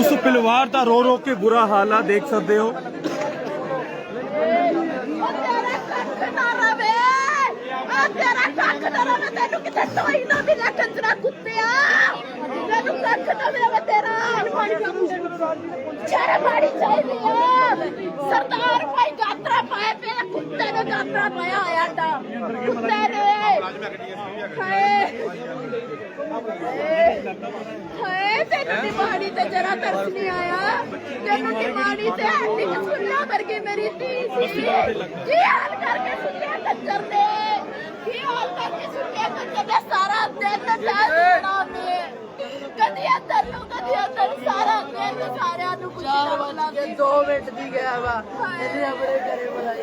ਉਸ ਪਿਲਵਾਰ ਦਾ ਰੋ ਰੋ ਕੇ ਬੁਰਾ ਹਾਲ ਆ, ਦੇਖ ਸਕਦੇ ਹੋ। ਤੇਰਾ ਕੱਖ ਨਾ ਰਵੇ। ਤੈਨੂੰ ਕਿਤੇ ਟੋਈ ਨਾ ਮਿਲਿਆ, ਕੰਜਰਾ ਕੁੱਤਿਆ। ਤੈਨੂੰ ਕੱਖ ਨਾ ਮਿਲੇ ਤੇਰਾ। ਸ਼ਰਮ ਆਣੀ ਚਾਹੀਦੀ ਆ। ਸਰਦਾਰ ਭਾਈ ਗਾਤਰਾ ਪਾਏ ਪਏ ਕੁੱਤੇ ਨੇ ਗਾਤਰਾ ਪਾਇਆ ਹੋਇਆ ਡਾ ਕੁੱਤੇ ਨੇ ਹਾਏ। ਹਾਏ ਤੈਨੂੰ ਨਿਮਾਣੀ ਤੇ ਜਰਾ ਤਰਸ ਨਹੀਂ ਆਇਆ? ਤੈਨੂੰ ਨਿਮਾਣੀ ਤੇ ਹੱਡੀ ਸੁਣਿਆ ਵਰਗੀ ਮੇਰੀ ਧੀ ਸੀ। ਕੀ ਹਾਲ ਕਰਕੇ ਸੁਣਿਆ ਕੰਜਰ ਨੇ? ਕੀ ਹਾਲ ਕਰਕੇ ਸੁਣਿਆ ਕੰਜਰ ਨੇ? ਸਾਰਾ ਦਿਨ ਡਾਂਸ ਨੇ। ਕਦੀ ਅੰਦਰ ਨੂੰ ਕਦੀ ਅੰਦਰ ਸਾਰਾ ਦਿਨ ਸਾਰਿਆਂ ਨੂੰ ਕੁਝ ਨਾ ਬੁਲਾਵੇ 2 ਮਿੰਟ ਦੀ ਗਿਆ ਵਾ ਇਹਨੇ ਆਪਣੇ ਘਰੇ ਬੁਲਾਈ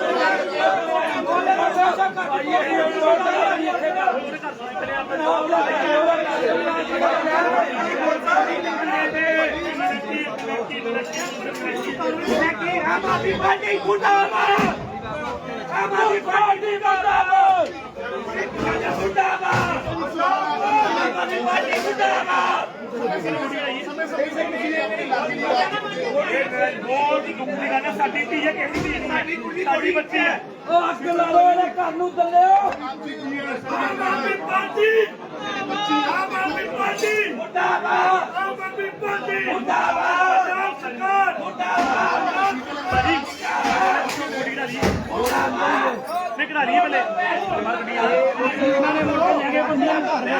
ਆਦਮੀ ਪਾਰਟੀ ਮੁਰਦਾਬਾਦ ਆਮ ਪਾਰਟੀ ਮੁਰਦਾਬਾਦ ਮੁਰਦਾਬਾਦ ਆਮ ਪਾਰਟੀ ਮੁਰਦਾਬਾਦ ਬਹੁਤ ਹੀ ਗੁੰਮੀ ਗੱਲ ਹੈ? ਸਾਡੀ ਧੀ ਹੈ ਕਿਹੜੀ ਧੀ ਸਾਡੀ ਬੱਚੀ ਹੈ। ਉਹ ਅੱਗ ਲਾ ਲਓ ਇਹਦੇ ਘਰ ਨੂੰ ਚੱਲਿਓ। ਆਮ ਆਦਮੀ ਪਾਰਟੀ ਆਮ ਆਦਮੀ ਪਾਰਟੀ ਮੁਰਦਾਬਾਦ ਆਮ ਆਦਮੀ ਪਾਰਟੀ ਮੁਰਦਾਬਾਦ ਆਮ ਸਰਕਾਰ ਮੁਰਦਾਬਾਦ ਸਾਡੀ ਕੁੜੀ ਦਾ ਜੀ ਮੈਂ ਕਢਾ ਲਈ ਮਾਰ ਗੱਡੀ ਆ ਇਹਨਾਂ ਨੇ ਮੁੜ ਲੈ ਕੇ ਬੰਦਿਆਂ ਘਰ ਲੈ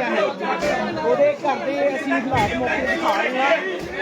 ਉਹਦੇ ਘਰ ਦੇ ਅਸੀਂ ਹਾਲਾਤ ਮੌਕੇ ਦਿਖਾ ਰਹੇ ਹਾਂ।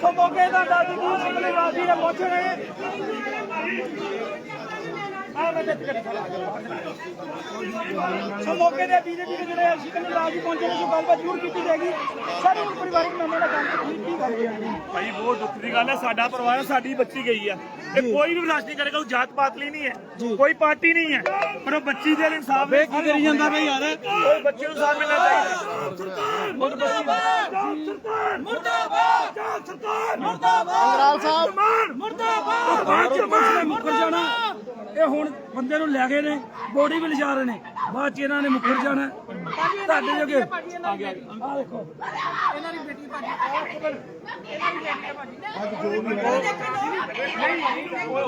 ਸੋ ਮੋਗੇ ਦਾ ਦਾਦੀ ਜੀ ਸਿੰਘ ਰਾਜੀ ਨੇ ਪੁੱਛ ਰਹੇ। ਆ ਮੈਂ ਤੇ ਸੋ ਮੌਕੇ ਤੇ ਬੀਜੇਪੀ ਦੇ ਜਿਹੜੇ ਸ਼ਿਕਨ ਰਾਜੀ ਪਹੁੰਚੇ ਨੇ ਜੋ ਗੱਲਬਾਤ ਜ਼ਰੂਰ ਕੀਤੀ ਜਾਏਗੀ। ਸਾਰੇ ਹੁਣ ਪਰਿਵਾਰਕ ਮੈਂਬਰਾਂ ਨਾਲ ਗੱਲ ਕੀਤੀ ਕੀ ਗੱਲ ਹੈ ਭਾਈ ਬਹੁਤ ਦੁੱਖ ਦੀ ਗੱਲ ਹੈ ਸਾਡਾ ਪਰਿਵਾਰ ਹੈ, ਸਾਡੀ ਬੱਚੀ ਗਈ ਆ। ਇਹ ਕੋਈ ਵੀ ਬਰਦਾਸ਼ਤ ਨਹੀਂ ਕਰੇਗਾ ਉਹ ਜਾਤ ਪਾਤ ਲਈ ਨਹੀਂ ਹੈ ਕੋਈ ਪਾਰਟੀ ਨਹੀਂ ਹੈ ਪਰ ਉਹ ਬੱਚੀ ਦੇ ਇਨਸਾਫ ਵੇ ਕੀ ਕਰੀ ਜਾਂਦਾ ਬਈ ਯਾਰ? ਉਹ ਬੱਚੇ ਨੂੰ ਇਨਸਾਫ ਮਿਲਣਾ ਚਾਹੀਦਾ। ਸਰਕਾਰ ਮੁਰਦਾਬਾਦ! ਮੁਰਦਾਬਾਦ! ਸਰਕਾਰ ਮੁਰਦਾਬਾਦ! ਅੰਗਰਾਲ ਸਾਹਿਬ ਮੁਰਦਾਬਾਦ ਮੁੱਕਰ ਜਾਣਾ। ਇਹ ਹੁਣ ਬੰਦੇ ਨੂੰ ਲੈ ਗਏ ਨੇ ਬੋਡੀ ਵੀ ਲਿਜਾ ਰਹੇ ਨੇ। ਬਾਅਦ ਚ ਇਹਨਾਂ ਨੇ ਮੁੱਕਰ ਜਾਣਾ ਤੁਹਾਡੇ ਜੋਗੇ। ਆ ਗਿਆ ਆ ਦੇਖੋ।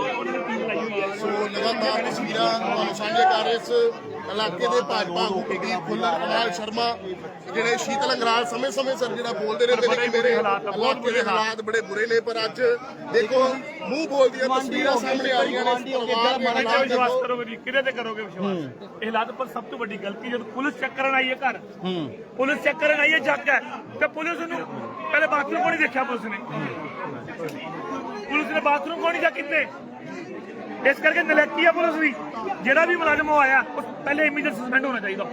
ਸੋ ਲਗਾਤਾਰ ਤਸਵੀਰਾਂ ਤੁਹਾਨੂੰ ਸਾਂਝੇ ਕਰ ਰਹੇ ਇਸ ਇਲਾਕੇ ਦੇ ਭਾਜਪਾ ਆਗੂ ਕਮਾਲ ਸ਼ਰਮਾ ਜਿਹੜੇ ਸ਼ੀਤਲ ਅੰਗਰਾਲ ਸਮੇਂ-ਸਮੇਂ ਸਿਰ ਜਿਹੜਾ ਬੋਲਦੇ ਰਹਿੰਦੇ ਨੇ ਕਿ ਮੇਰੇ ਇਲਾਕੇ ਦੇ ਹਾਲਾਤ। ਬੜੇ ਬੁਰੇ ਨੇ ਪਰ ਅੱਜ ਦੇਖੋ ਮੂੰਹ ਬੋਲਦੀਆਂ ਤਸਵੀਰਾਂ ਸਾਹਮਣੇ ਆ ਰਹੀਆਂ ਨੇ ਪਰਿਵਾਰ ਦੇ ਕਿਹਦੇ ਤੇ ਹਾਲਾਤ ਵਿਸ਼ਵਾਸ ਦੇਖੋ। ਕਰੋਗੇ ਜੀ ਕਿਹਦੇ ਤੇ ਕਰੋਗੇ ਵਿਸ਼ਵਾਸ? ਇਹ ਹਾਲਾਤ ਪਰ ਸਭ ਤੋਂ ਵੱਡੀ ਗਲਤੀ ਜਦੋਂ ਪੁਲਿਸ ਚੈੱਕ ਕਰਨ ਆਈ ਹੈ ਘਰ। ਪੁਲਿਸ ਚੈੱਕ ਕਰਨ ਆਈ ਹੈ ਜੱਗ ਹੈ। ਤੇ ਪੁਲਿਸ ਨੂੰ ਪਹਿਲੇ ਬਾਥਰੂਮ ਕੋਣੀ ਦੇਖਿਆ ਪੁਲਿਸ ਨੇ। ਪੁਲਿਸ ਨੇ ਬਾਥਰੂਮ ਕੋਣੀ ਜਾ ਕੀਤੇ। ਇਸ ਕਰਕੇ ਨਲੈਕੀ ਆ ਪੁਲਿਸ ਦੀ ਜਿਹੜਾ ਵੀ ਮੁਲਾਜ਼ਮ ਉਹ ਆਇਆ ਉਹ ਪਹਿਲੇ ਇਮੀਡੀਏਟ ਸਸਪੈਂਡ ਹੋਣਾ ਚਾਹੀਦਾ।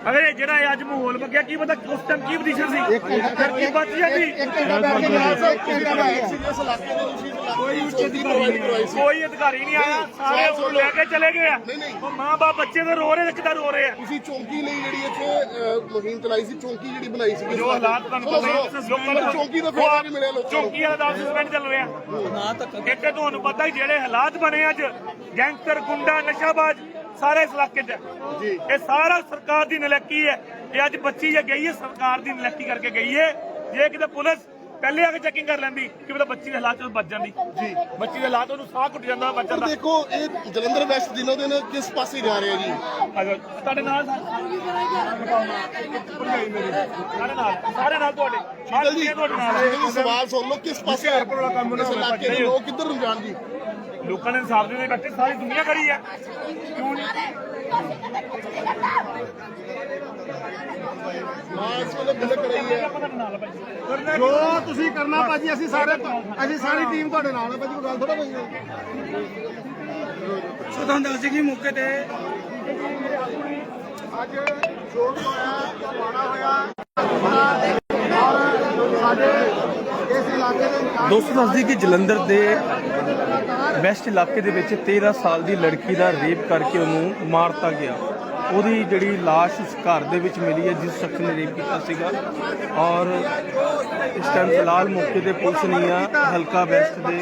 ਅਗਰ ਇਹ ਜਿਹੜਾ ਇਹ ਅੱਜ ਮਾਹੌਲ ਬਗਿਆ ਕੀ ਪਤਾ ਉਸ ਟਾਈਮ ਕੀ ਪੋਜੀਸ਼ਨ ਸੀ? ਫਿਰ ਕੀ ਬਚ ਜਾਂਦੀ ਸੀਰੀਅਸ ਇਲਾਕੇ ਦੇ ਤੁਸੀਂ ਕੋਈ ਉੱਚੀ ਪ੍ਰੋਵਾਈਡ ਕਰਵਾਈ ਸੀ ਕੋਈ ਅਧਿਕਾਰੀ ਨਹੀਂ ਆਇਆ ਸਾਰੇ ਉਹਨੂੰ ਲੈ ਕੇ ਚਲੇ ਗਏ ਆ। ਨਹੀਂ, ਨਹੀਂ। ਉਹ ਮਾਂ ਬਾਪ ਬੱਚੇ ਦੇ ਰੋ ਰਹੇ ਕਿਦਾਂ ਰੋ ਰਹੇ ਆ। ਤੁਸੀਂ ਚੌਂਕੀ ਲਈ ਜਿਹੜੀ ਇੱਥੇ ਮੁਹਿੰਮ ਚਲਾਈ ਸੀ ਚੌਂਕੀ ਜਿਹੜੀ ਬਣਾਈ ਸੀ ਜੋ ਹਾਲਾਤ ਤੁਹਾਨੂੰ ਪਤਾ ਲੋਕਾਂ ਨੂੰ ਚੌਂਕੀ ਦਾ ਫਾਇਦਾ ਨਹੀਂ ਮਿਲਿਆ ਲੋਕਾਂ ਚੌਂਕੀ ਵਾਲਾ ਦਾ ਸਸਪੈਂਡ ਚੱਲ ਰਿਹਾ ਇੱਥੇ ਤੁਹਾਨੂੰ ਪਤਾ ਹੀ ਜਿਹੜੇ ਹਾਲਾਤ ਬਣੇ ਅੱਜ ਗੈਂਗਸਟਰ ਗੁੰਡਾ ਨਸ਼ਾਬਾਜ਼ ਸਾਰੇ ਇਸ ਇਲਾਕੇ 'ਚ। ਜੀ। ਇਹ ਸਾਰਾ ਸਰਕਾਰ ਦੀ ਨਲੈਕੀ ਹੈ। ਇਹ ਅੱਜ ਬੱਚੀ ਜੇ ਗਈ ਹੈ ਸਰਕਾਰ ਦੀ ਨਲੈਕੀ ਕਰਕੇ ਗਈ ਹੈ। ਜੇ ਕਿਤੇ ਪੁਲਿਸ ਪਹਿਲੇ ਆ ਕੇ ਚੈਕਿੰਗ ਕਰ ਲੈਂਦੀ ਕਿ ਪਤਾ ਬੱਚੀ ਦੇ ਹਾਲਾਤ ਚ ਬਚ ਜਾਂਦੀ। ਜੀ ਬੱਚੀ ਦੇ ਹਾਲਾਤ ਉਹਨੂੰ ਸਾਹ ਘੁੱਟ ਜਾਂਦਾ ਬਚ ਪਰ ਜਾਂਦਾ ਦੇਖੋ ਇਹ ਜਲੰਧਰ ਵੈਸਟ ਦਿਨੋ ਦਿਨ ਕਿਸ ਪਾਸੇ ਜਾ ਰਿਹਾ ਜੀ? ਆ ਜਾਓ, ਤੁਹਾਡੇ ਨਾਲ ਸਾਰੇ ਨਾਲ ਸਾਰੇ ਨਾਲ ਤੁਹਾਡੇ ਸ਼ੀਤਲ ਜੀ ਤੁਹਾਡੇ ਨਾਲ ਇਹ ਸਵਾਲ ਸੁਣ ਲਓ ਕਿਸ ਪਾਸੇ ਇਸ ਇਲਾਕੇ ਦੇ ਲੋਕ ਕਿੱਧਰ ਨੂੰ ਜਾਣ ਜੀ ਲੋਕਾਂ ਨੇ ਇਨਸਾਫ ਦੇ ਬੈਠੇ ਸਾਰੀ ਦੁਨੀਆ ਖੜੀ ਹੈ ਕਿਉਂ ਨਹੀਂ ਮਾਂ ਇਸ ਵੇਲੇ ਬਿਲਕ ਰਹੀ ਹੈ। ਆਪਾਂ ਤੁਹਾਡੇ ਨਾਲ ਆ ਭਾਈ ਜੋ ਤੁਸੀਂ ਕਰਨਾ ਭਾਜੀ ਅਸੀਂ ਸਾਰੇ ਅਸੀਂ ਸਾਰੀ ਟੀਮ ਤੁਹਾਡੇ ਨਾਲ ਹੈ ਭਾਜੀ ਕੋਈ ਗੱਲ ਥੋੜਾ ਭਾਜੀ ਸੋ ਤੁਹਾਨੂੰ ਦੱਸ ਕਿ ਮੌਕੇ ਤੇ ਅੱਜ ਜੋ ਵੀ ਹੋਇਆ ਜੋ ਮਾੜਾ ਹੋਇਆ ਸਾਡੇ ਇਸ ਇਲਾਕੇ ਦੇ ਦੋਸਤੋ ਦੱਸਦੀ ਕਿ ਜਲੰਧਰ ਦੇ ਵੈਸਟ ਇਲਾਕੇ ਦੇ ਵਿੱਚ 13 ਸਾਲ ਦੀ ਲੜਕੀ ਦਾ ਰੇਪ ਕਰਕੇ ਉਹਨੂੰ ਮਾਰਤਾ ਗਿਆ। ਉਹਦੀ ਜਿਹੜੀ ਲਾਸ਼ ਉਸ ਘਰ ਦੇ ਵਿੱਚ ਮਿਲੀ ਹੈ ਜਿਸ ਸ਼ਖਸ ਨੇ ਰੇਪ ਕੀਤਾ ਸੀਗਾ। ਔਰ ਇਸ ਟਾਈਮ ਫਿਲਹਾਲ ਮੌਕੇ ਤੇ ਪੁਲਿਸ ਨਹੀਂ ਆ। ਹਲਕਾ ਵੈਸਟ ਦੇ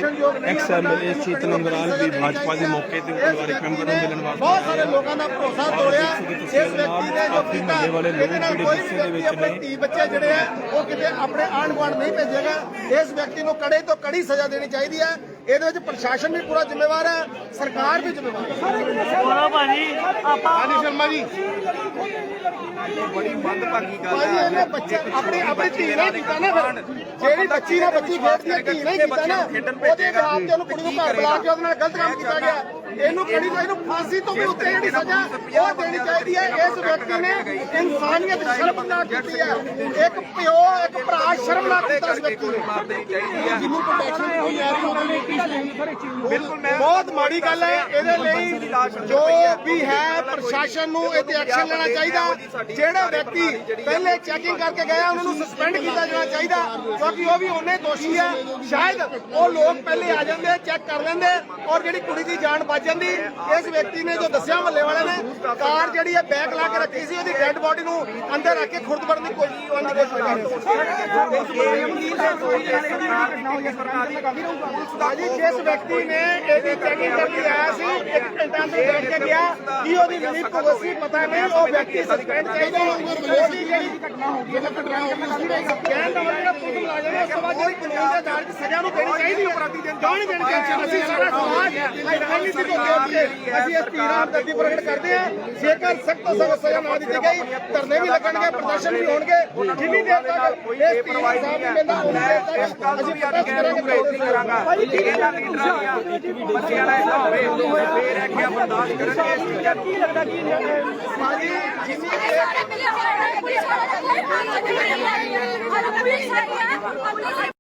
ਐਕਸ ਐਮਐਲਏ ਸ਼ੀਤਲ ਅੰਗਰਾਲ ਵੀ ਭਾਜਪਾ ਦੇ ਮੌਕੇ ਤੇ ਪਰਿਵਾਰਕ ਮੈਂਬਰ ਨੂੰ ਮਿਲਣ ਵਾਸਤੇ ਬਹੁਤ ਸਾਰੇ ਲੋਕਾਂ ਦਾ ਭਰੋਸਾ ਤੋੜਿਆ। ਇਸ ਵਿਅਕਤੀ ਨੇ ਜੋ ਕੀਤਾ ਵਾਲੇ ਲੋਕ ਜਿਹੜੇ ਕੋਈ ਗੁੱਸੇ ਦੇ ਵੀ ਵਿੱਚ ਨੇ। ਧੀ ਬੱਚੇ ਜਿਹੜੇ ਆ ਉਹ ਕਿਤੇ ਆਪਣੇ ਆਂਢ ਗੁਆਂਢ ਨਹੀਂ ਭੇਜੇਗਾ। ਇਸ ਵਿਅਕਤੀ ਨੂੰ ਕੜੇ ਤੋਂ ਕੜੀ ਸਜ਼ਾ ਦੇਣੀ ਚਾਹੀਦੀ ਹੈ। ਇਹਦੇ ਵਿੱਚ ਪ੍ਰਸ਼ਾਸਨ ਵੀ ਪੂਰਾ ਜ਼ਿੰਮੇਵਾਰ ਹੈ ਸਰਕਾਰ ਵੀ ਜ਼ਿੰਮੇਵਾਰ ਹੈ। ਬੋਲੋ ਭਾਜੀ। ਆਪਾਂ ਹਾਂਜੀ ਸ਼ਰਮਾ ਜੀ। ਬੜੀ ਮੰਦਭਾਗੀ ਗੱਲ ਹੈ। ਇਹਨੇ ਬੱਚੇ ਆਪਣੀ ਆਪਣੀ ਧੀ ਨੇ ਕੀਤਾ ਨਾ ਫਿਰ। ਜਿਹੜੀ ਬੱਚੀ ਨੇ ਬੱਚੀ ਖੇਡਦੀ ਹੈ ਧੀ ਨੇ ਕੀਤਾ ਨਾ ਉਹਦੇ ਬਿਹਾਰ ਤੇ ਉਹਨੂੰ ਕੁੜੀ ਨੂੰ ਘਰ ਬੁਲਾ ਕੇ ਉਹਦੇ ਨਾਲ ਗਲਤ ਕੰਮ ਕੀਤਾ ਗਿਆ। ਇਹਨੂੰ ਕੜੀ ਤੋਂ ਇਹਨੂੰ ਫਾਂਸੀ ਤੋਂ ਵੀ ਉੱਤੇ ਜਿਹੜੀ ਸਜ਼ਾ ਉਹ ਦੇਣੀ ਚਾਹੀਦੀ ਹੈ। ਇਸ ਵਿਅਕਤੀ ਨੇ ਇਨਸਾਨੀਅਤ ਸ਼ਰਮਨਾਕ ਕੀਤੀ ਹੈ। ਇੱਕ ਪਿਓ ਇੱਕ ਭਰਾ ਸ਼ਰਮਨਾਕ ਕੀਤਾ ਇਸ ਵਿਅਕਤੀ ਨੇ। ਜਿਹਨੂੰ ਪ੍ਰੋਟੈਕਸ਼ਨ ਕੋਈ ਆ ਬਿਲਕੁਲ ਮੈਂ ਬਹੁਤ ਮਾੜੀ ਗੱਲ ਹੈ। ਇਹਦੇ ਲਈ ਜੋ ਵੀ ਹੈ ਪ੍ਰਸ਼ਾਸਨ ਨੂੰ ਇਹ ਤੇ ਐਕਸ਼ਨ ਲੈਣਾ ਚਾਹੀਦਾ। ਜਿਹੜਾ ਵਿਅਕਤੀ ਪਹਿਲੇ ਚੈਕਿੰਗ ਕਰਕੇ ਗਿਆ ਉਹਨਾਂ ਨੂੰ ਸਸਪੈਂਡ ਕੀਤਾ ਜਾਣਾ ਚਾਹੀਦਾ ਕਿਉਂਕਿ ਉਹ ਵੀ ਉਹਨੇ ਦੋਸ਼ੀ ਹੈ ਸ਼ਾਇਦ ਉਹ ਲੋਕ ਪਹਿਲੇ ਆ ਜਾਂਦੇ ਚੈੱਕ ਕਰ ਲੈਂਦੇ ਔਰ ਜਿਹੜੀ ਕੁੜੀ ਦੀ ਜਾਨ ਬਚ ਜਾਂਦੀ ਇਸ ਵਿਅਕਤੀ ਨੇ ਜੋ ਦੱਸਿਆ ਮਹੱਲੇ ਵਾਲੇ ਨੇ ਕਾਰ ਜਿਹੜੀ ਹੈ ਬੈਕ ਲਾ ਕੇ ਰੱਖੀ ਸੀ ਉਹਦੀ ਡੈੱਡ ਬੋਡੀ ਨੂੰ ਅੰਦਰ ਰੱਖ ਕੇ ਖੁਰਦ ਵੜਨ ਦੀ ਕੋਸ਼ਿਸ਼ ਰਹੇ ਸੀ ਭਾਜੀ ਜਿਸ ਵਿਅਕਤੀ ਨੇ ਇਹਦੀ ਚੈਕਿੰਗ ਕਰਕੇ ਆਇਆ ਸੀ ਇੱਕ ਘੰਟਾ ਅੰਦਰ ਬੈਠ ਕੇ ਗਿਆ ਕੀ ਉਹਦੀ ਰਿਲੀਫ ਕਦੋਂ ਸੀ ਪਤਾ ਨਹੀਂ ਉਹ ਵਿਅਕਤੀ ਜਿਹੜੀ ਘਟਨਾ ਹੋ ਗਈ ਕਹਿਣ ਦਾ ਮਤਲਬ ਪੁਲਿਸ ਮੁਲਾਜ਼ਮ ਤੋਂ ਬਾਅਦ ਜਿਹੜੀ ਕਾਨੂੰਨ ਦੇ ਸਜ਼ਾ ਨੂੰ ਦੇਣੀ ਚਾਹੀਦੀ ਅਪਰਾਧੀ ਦੇ ਨਹੀਂ ਦੇਣੀ ਚਾਹੀਦੀ ਅਸੀਂ ਸਾਰਾ ਸਮਾਜ ਰਾਜਨੀਤੀ ਤੋਂ ਦੇਖ ਕੇ ਅਸੀਂ ਇਸ ਤੀਰਾਂ ਦਰਦੀ ਪ੍ਰਗਟ ਕਰਦੇ ਹਾਂ ਜੇਕਰ ਸਖਤ ਸਖਤ ਸਜ਼ਾ ਨਾ ਦਿੱਤੀ ਗਈ ਧਰਨੇ ਵੀ ਲੱਗਣਗੇ ਪ੍ਰਦਰਸ਼ਨ ਵੀ ਹੋਣਗੇ ਜਿੰਨੀ ਦੇਰ ਤੱਕ ਇਸ ਤੀਰ ਸਾਹਿਬ ਨਹੀਂ ਮਿਲਦਾ ਉਨੀ ਦੇਰ ਤੱਕ ਅਸੀਂ ਪ੍ਰਦਰਸ਼ਨ ਕਰਾਂਗੇ ਕਰਾਂਗਾ ਬੱਚਿਆਂ ਦਾ ਏਦਾਂ ਹੋਵੇ ਫੇਰ ਹੈ ਕਿ ਬਰਦਾਸ਼ਤ ਕਰਨਗੇ ਇਸ ਚੀਜ਼ਾਂ ਨੂੰ ਕੀ ਲੱਗਦਾ ਕੀ ਭਾਜੀ ਜਿੰਨੀ ਪੁਲਿਸ ਵਾਲੇ ਪੁਲਿਸ ਵਾਲੇ ਪੁਲਿਸ ਵਾਲੇ